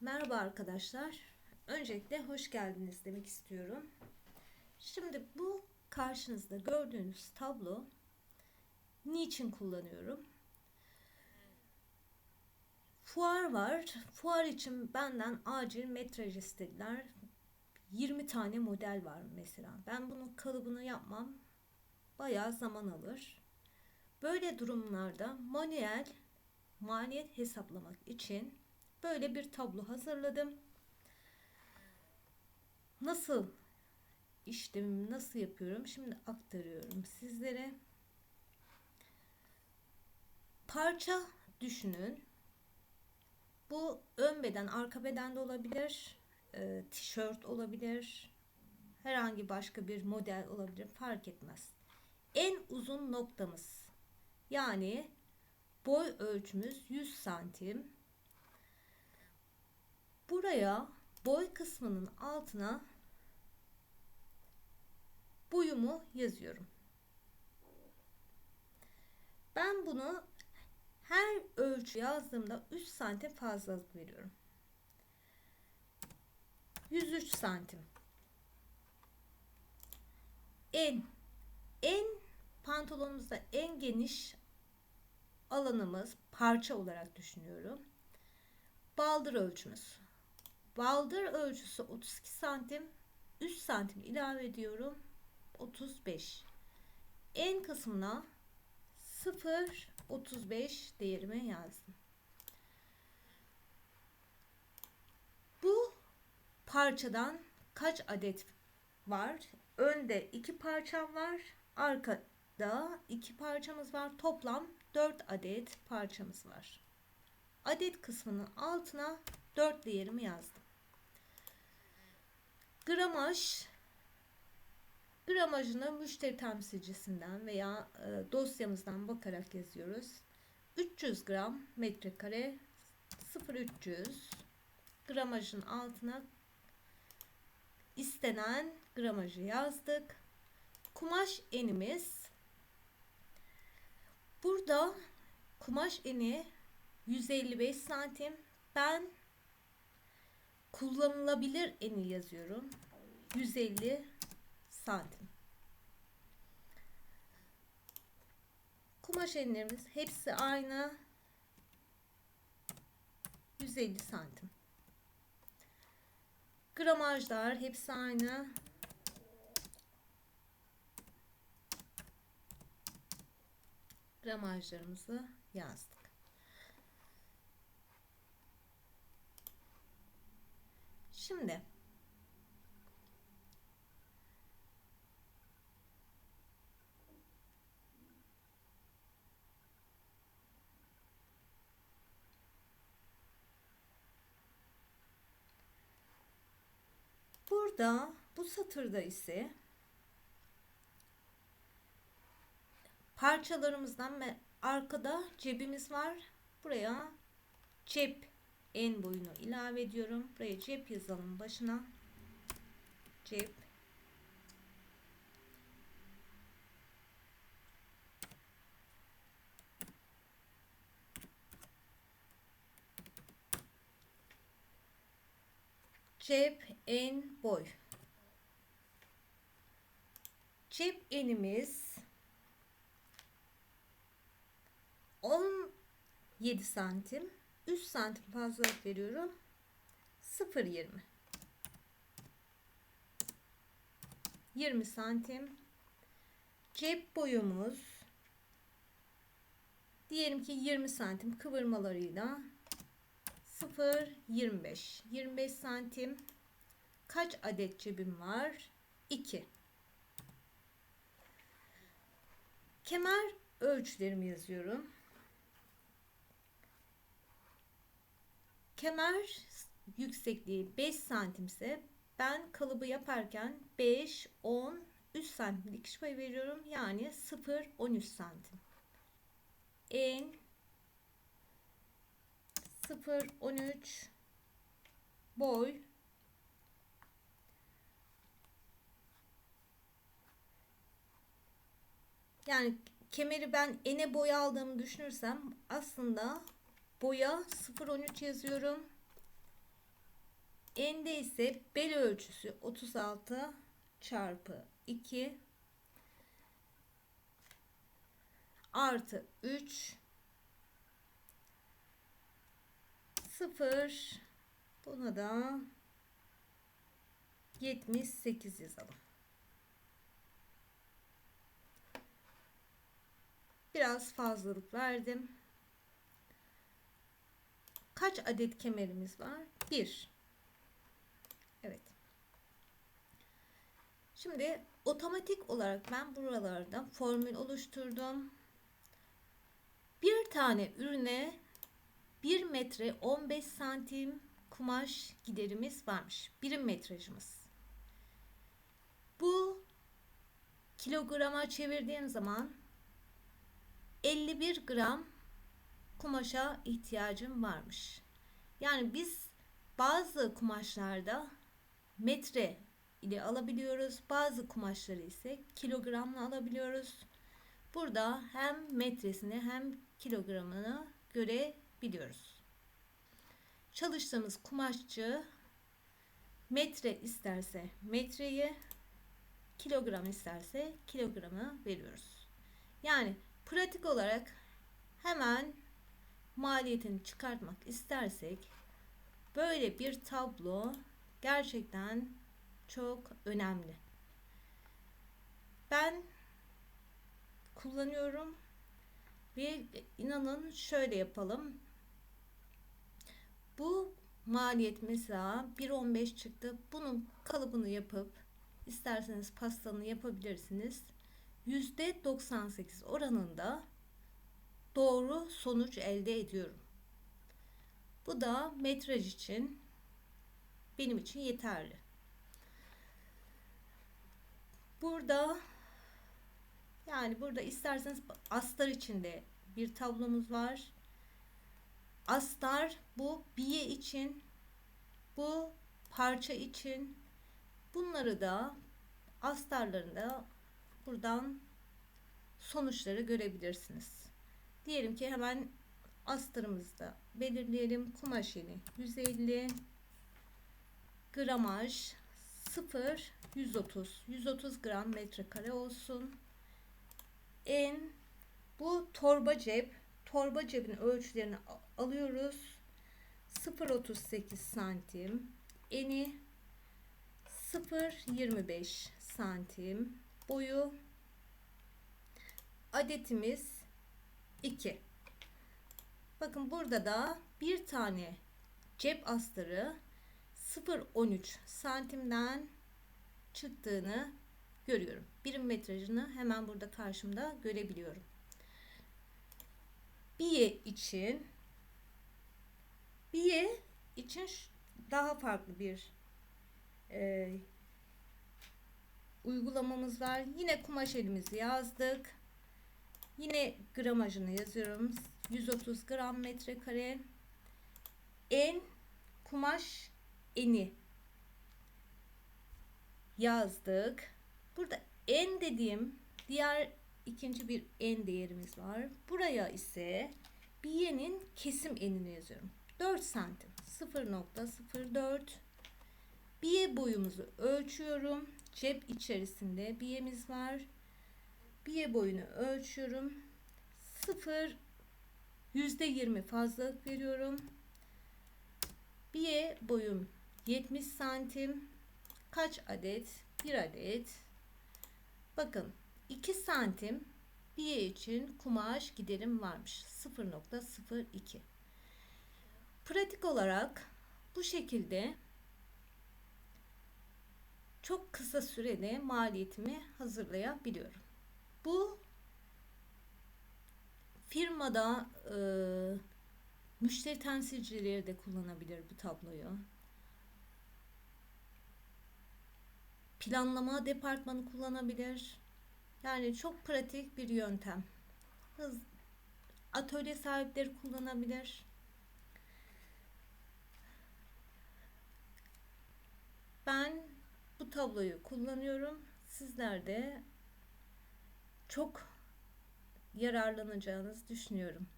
Merhaba arkadaşlar. Öncelikle hoş geldiniz demek istiyorum. Şimdi bu karşınızda gördüğünüz tablo niçin kullanıyorum? Fuar var. Fuar için benden acil metraj istediler. 20 tane model var mesela. Ben bunun kalıbını yapmam bayağı zaman alır. Böyle durumlarda manuel maliyet hesaplamak için böyle bir tablo hazırladım. Nasıl işlemimi nasıl yapıyorum? Şimdi aktarıyorum sizlere. Parça düşünün. Bu ön beden, arka beden de olabilir. E, tişört olabilir. Herhangi başka bir model olabilir. Fark etmez. En uzun noktamız yani boy ölçümüz 100 santim. Buraya boy kısmının altına boyumu yazıyorum. Ben bunu her ölçü yazdığımda 3 santim fazla veriyorum. 103 santim. En en pantolonumuzda en geniş alanımız parça olarak düşünüyorum. Baldır ölçümüz. Baldır ölçüsü 32 santim. 3 santim ilave ediyorum. 35. En kısmına 0.35 değerimi yazdım. Bu parçadan kaç adet var? Önde iki parçam var. Arkada iki parçamız var. Toplam 4 adet parçamız var. Adet kısmının altına 4 değerimi yazdım. Gramaj gramajını müşteri temsilcisinden veya e, dosyamızdan bakarak yazıyoruz. 300 gram metrekare 0300 gramajın altına istenen gramajı yazdık. Kumaş enimiz burada kumaş eni 155 santim. Ben kullanılabilir eni yazıyorum. 150 santim. Kumaş enlerimiz hepsi aynı. 150 santim. Gramajlar hepsi aynı. Gramajlarımızı yazdık. Şimdi Burada bu satırda ise parçalarımızdan ve arkada cebimiz var. Buraya cep en boyunu ilave ediyorum. Buraya cep yazalım başına. Cep. Cep en boy. Cep enimiz 17 santim. 3 santim fazlalık veriyorum. 0.20 20 santim cep boyumuz diyelim ki 20 santim kıvırmalarıyla 0.25 25 santim. Kaç adet cebim var? 2 kemer ölçülerimi yazıyorum. Kemer yüksekliği 5 santimse ben kalıbı yaparken 5, 10, 3 santim dikiş payı veriyorum. Yani 0, 13 santim. En 0, 13 boy. Yani kemeri ben ene boy aldığımı düşünürsem aslında boya 0.13 yazıyorum. N'de ise bel ölçüsü 36 çarpı 2 artı 3 0 buna da 78 yazalım. Biraz fazlalık verdim. Kaç adet kemerimiz var? 1. Evet. Şimdi otomatik olarak ben buralarda formül oluşturdum. Bir tane ürüne 1 metre 15 santim kumaş giderimiz varmış. Birim metrajımız. Bu kilograma çevirdiğim zaman 51 gram kumaşa ihtiyacım varmış. Yani biz bazı kumaşlarda metre ile alabiliyoruz. Bazı kumaşları ise kilogramla alabiliyoruz. Burada hem metresini hem kilogramını görebiliyoruz. Çalıştığımız kumaşçı metre isterse metreyi, kilogram isterse kilogramı veriyoruz. Yani pratik olarak hemen maliyetini çıkartmak istersek böyle bir tablo gerçekten çok önemli. Ben kullanıyorum ve inanın şöyle yapalım. Bu maliyet mesela 1.15 çıktı. Bunun kalıbını yapıp isterseniz pastanı yapabilirsiniz. %98 oranında doğru sonuç elde ediyorum. Bu da metraj için benim için yeterli. Burada yani burada isterseniz astar içinde bir tablomuz var. Astar bu biye için, bu parça için. Bunları da astarlarında buradan sonuçları görebilirsiniz. Diyelim ki hemen astarımızda belirleyelim. Kumaş eni 150 gramaj 0 130 130 gram metrekare olsun. En bu torba cep torba cebin ölçülerini alıyoruz. 0.38 santim eni 0.25 santim boyu adetimiz 2 bakın burada da bir tane cep astarı 0.13 santimden çıktığını görüyorum. Birim metrajını hemen burada karşımda görebiliyorum. Biye için biye için daha farklı bir e, uygulamamız var. Yine kumaş elimizi yazdık. Yine gramajını yazıyorum. 130 gram metrekare. En kumaş eni yazdık. Burada en dediğim diğer ikinci bir en değerimiz var. Buraya ise biyenin kesim enini yazıyorum. 4 santim 0.04 biye boyumuzu ölçüyorum. Cep içerisinde biyemiz var. Biye boyunu ölçüyorum. 0 %20 fazlalık veriyorum. Biye boyum 70 santim. Kaç adet? 1 adet. Bakın 2 santim biye için kumaş giderim varmış. 0.02. Pratik olarak bu şekilde çok kısa sürede maliyetimi hazırlayabiliyorum. Bu firmada e, müşteri temsilcileri de kullanabilir bu tabloyu. Planlama departmanı kullanabilir. Yani çok pratik bir yöntem. Hız, atölye sahipleri kullanabilir. Ben bu tabloyu kullanıyorum. Sizler de çok yararlanacağınızı düşünüyorum.